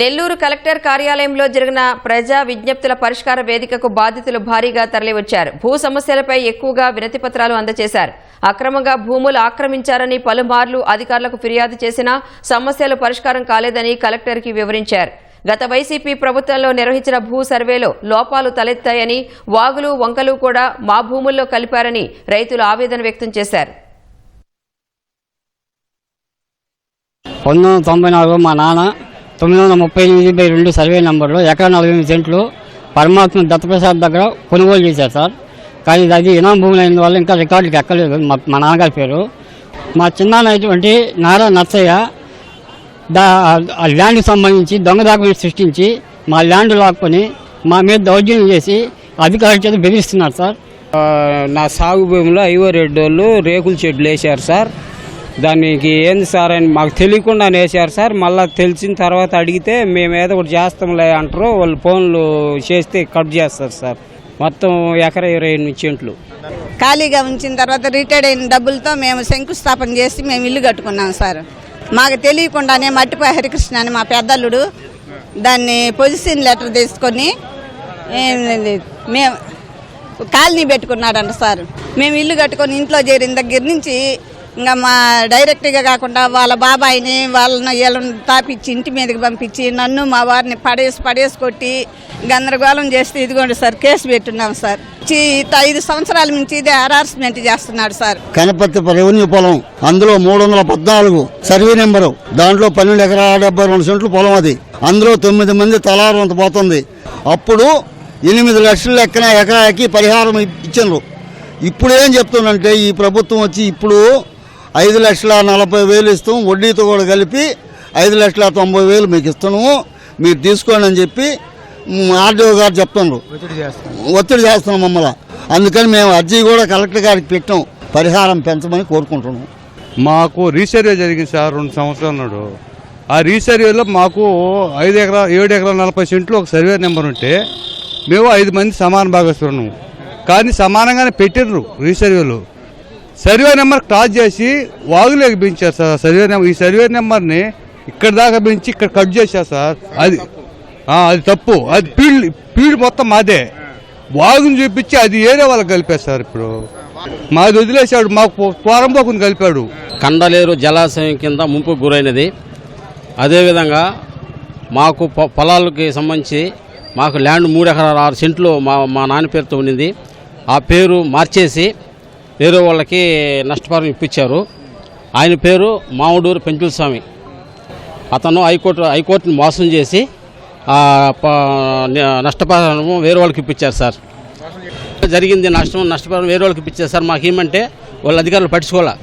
Nellore collector కార్యాలయంలో జరిగిన ప్రజా విజ్ఞప్తుల పరిష్కార వేదికకు బాధితులు భారీగా తరలివచ్చారు. భూ సమస్యలపై ఎక్కువగా వినతి పత్రాలు అందజేశారు. అక్రమంగా భూములు ఆక్రమించారని పలుమార్లు అధికారులకు ఫిర్యాదు చేసినా సమస్యలు పరిష్కారం కాలేదని కలెక్టర్కి వివరించారు. గత వైసీపీ ప్రభుత్వంలో నిర్వహించిన భూ సర్వేలో లోపాలు తలెత్తాయని వాగులు వంకలు కూడా మా భూముల్లో కలిపారని రైతులు ఆవేదన వ్యక్తం చేశారు. పంతొమ్మిది వందల తొంభై నాలుగు మా నాన్న తొమ్మిది వందల ముప్పై ఎనిమిది బై రెండు సర్వే నెంబర్లో ఎకరా నలభై ఎనిమిది సెంట్లు పరమాత్మ దత్తప్రసాద్ దగ్గర కొనుగోలు చేశారు సార్. కానీ అది ఇనాం భూములు అయినందువల్ల ఇంకా రికార్డుకి ఎక్కలేదు. మా మా నాన్నగారి పేరు. మా చిన్నాన్నటువంటి నారా నర్సయ్య దా ల్యాండ్కి సంబంధించి దొంగ డాక్యుమెంట్ సృష్టించి మా ల్యాండ్ లాక్కొని మా మీద దౌర్జన్యం చేసి అధికారుల చేత బెదిరిస్తున్నారు సార్. నా సాగు భూమిలో ఐవో రెడ్డి వాళ్ళు రేకుల చెట్లు వేశారు సార్. దానికి ఏంది సార్ అని మాకు తెలియకుండా వేసారు సార్. మళ్ళీ తెలిసిన తర్వాత అడిగితే మేము ఏదో ఒకటి చేస్తాంలే అంటారు. వాళ్ళు ఫోన్లు చేస్తే కట్ చేస్తారు సార్. మొత్తం ఎకర ఇరవై ఎనిమిది చెంట్లు ఖాళీగా ఉంచిన తర్వాత రిటైర్డ్ అయిన డబ్బులతో మేము శంకుస్థాపన చేసి మేము ఇల్లు కట్టుకున్నాం సార్. మాకు తెలియకుండానే మట్టిపై హరికృష్ణ అని మా పెద్దల్లుడు దాన్ని పొజిషన్ లెటర్ తీసుకొని మేము కాలనీ పెట్టుకున్నాడంట సార్. మేము ఇల్లు కట్టుకొని ఇంట్లో చేరిన దగ్గర నుంచి ఇంకా మా డైరెక్ట్గా కాకుండా వాళ్ళ బాబాయిని వాళ్ళని వీళ్ళని తాపించి ఇంటి మీదకి పంపించి నన్ను మా వారిని పడేసి పడేసి కొట్టి గందరగోళం చేస్తే ఇదిగోండి సార్ కేసు పెట్టున్నాం సార్. చి- ఐదు సంవత్సరాల నుంచి ఇది హరాస్మెంట్ చేస్తున్నాడు సార్. కనపర్తి రెవెన్యూ పొలం అందులో మూడు వందల పద్నాలుగు సర్వే నెంబరు దాంట్లో పన్నెండు ఎకరాల డెబ్బై రెండు సెంట్లు పొలం అది. అందులో తొమ్మిది మంది తలారంత పోతుంది. అప్పుడు ఎనిమిది లక్షలు లెక్కన ఎకరాకి పరిహారం ఇచ్చిండ్రు. ఇప్పుడు ఏం చెప్తుందంటే ఈ ప్రభుత్వం వచ్చి ఇప్పుడు ఐదు లక్షల నలభై వేలు ఇస్తాం. వడ్డీతో కూడా కలిపి ఐదు లక్షల తొంభై వేలు మీకు ఇస్తున్నాము. మీరు తీసుకోండి అని చెప్పి ఆర్డీఓ గారు చెప్తున్నారు ఒత్తిడి చేస్తున్నాం. మమ్మల్ని. అందుకని మేము అర్జీ కూడా కలెక్టర్ గారికి పెట్టాం. పరిహారం పెంచమని కోరుకుంటున్నాం. మాకు రీసర్వే జరిగింది సార్ రెండు సంవత్సరాల నాడు. ఆ రీసర్వేలో మాకు ఐదు ఎకరా ఏడు ఎకరాల నలభై సెంట్లు ఒక సర్వే నెంబర్ ఉంటే మేము ఐదు మంది సమాన భాగస్వాము కానీ సమానంగానే పెట్టిర్రు రీసర్వేలో. సర్వే నెంబర్ క్రాస్ చేసి వాగులోకి పెంచారు సార్. సర్వే నెంబర్ ఈ సర్వే నెంబర్ని ఇక్కడ దాకా పెంచి ఇక్కడ కట్ చేశారు సార్. అది అది తప్పు. అది ఫీల్డ్ ఫీల్డ్ మొత్తం మాదే వాగుని చూపించి అది ఏరే వాళ్ళకి కలిపేస్తారు ఇప్పుడు. మాది వదిలేశాడు మాకు పోరంపోకుని కలిపాడు. కండలేరు జలాశయం కింద ముంపుకు గురైనది. అదేవిధంగా మాకు పొలాలకి సంబంధించి మాకు ల్యాండ్ మూడు ఎకరాల ఆరు సెంట్లు మా మా నాన్న పేరుతో ఉండింది ఆ పేరు మార్చేసి వేరే వాళ్ళకి నష్టపరం ఇప్పించారు. ఆయన పేరు మామిడూరు పెంచుల స్వామి అతను హైకోర్టు హైకోర్టును మోసం చేసి నష్టపరం వేరే వాళ్ళకి ఇప్పించారు సార్. జరిగింది నష్టం నష్టపరం వేరే వాళ్ళకి ఇప్పించారు సార్. మాకేమంటే వాళ్ళ అధికారులు పట్టించుకోవాలి?